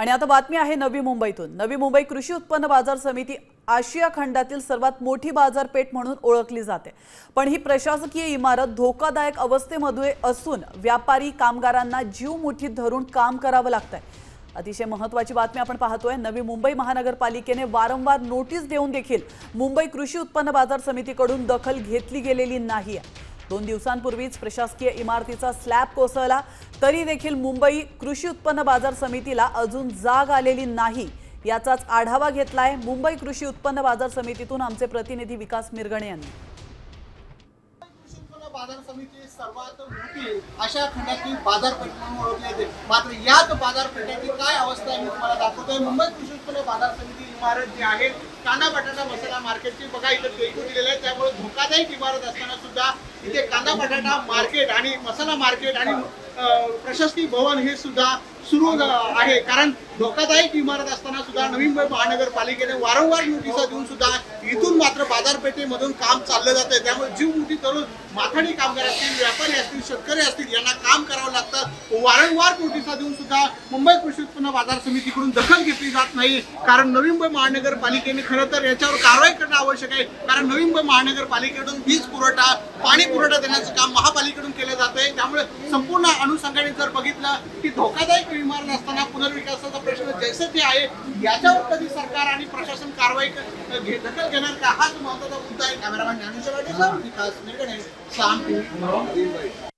आणि आता बातमी आहे नवी मुंबईतून. नवी मुंबई कृषी उत्पन्न बाजार समिती आशिया खंडातील सर्वात मोठी बाजारपेठ म्हणून ओळखली जाते. पण ही प्रशासकीय इमारत धोकादायक अवस्थेमध्ये असून व्यापारी कामगारांना जीव मुठीत धरून काम करावं लागतंय. अतिशय महत्वाची बातमी आपण पाहतोय. नवी मुंबई महानगरपालिकेने वारंवार नोटीस देऊन देखील मुंबई कृषी उत्पन्न बाजार समितीकडून दखल घेतली गेलेली नाही आहे दोन दिवसांपूर्वीच प्रशासकीय इमारतीचा स्लॅब कोसळला तरी देखील मुंबई कृषी उत्पन्न बाजार समितीला अजून जाग आलेली नाही. याचाच आढावा घेतलाय मुंबई कृषी उत्पन्न बाजार समितीतून आमचे प्रतिनिधी विकास मिरगणे यांनी. बाजार समिती सर्वात मोठी अशा खंडातली बाजारपेठ म्हणून ओळखली जाते. मात्र याच बाजारपेठेची काय अवस्था आहे मी तुम्हाला दाखवतोय. मुंबई कृषी उत्पन्न बाजार समिती इमारत जी आहे कांदा बटाटा मसाला मार्केटची बघा इथं पेटू दिलेलं आहे. त्यामुळे धोकादायक इमारत असताना सुद्धा इथे कांदा बटाटा मार्केट आणि मसाला मार्केट आणि प्रशस्ती भवन हे सुद्धा सुरू आहे. कारण धोकादायक इमारत असताना सुद्धा नवी मुंबई महानगरपालिकेने वारंवार नोटिसा देऊन सुद्धा इथून मात्र बाजारपेठेमधून काम चाललं जात आहे त्यामुळे जीव मोठी धरून माथाडी कामगार असतील व्यापारी असतील शेतकरी असतील यांना काम करावं लागतं. वारंवार नोटिसा देऊन सुद्धा मुंबई कृषी उत्पन्न बाजार समितीकडून दखल घेतली जात नाही. कारण नवी मुंबई महानगरपालिकेने खरं तर याच्यावर कारवाई करणं आवश्यक आहे. कारण नवी मुंबई महानगरपालिकेकडून वीज पुरवठा पाणी पुरवठा देण्याचं काम महापालिकेकडून केलं जात आहे त्यामुळे संपूर्ण अनुषंगाने जर बघितलं की धोकादायक विमान नसताना पुनर्विकासाचा प्रश्न जैसे ते आहे याच्यावर कधी सरकार आणि प्रशासन कारवाई दखल घेणार का? हाच महत्त्वाचा मुद्दा आहे. Cameraman Dnyaneshwar Vikas Saam TV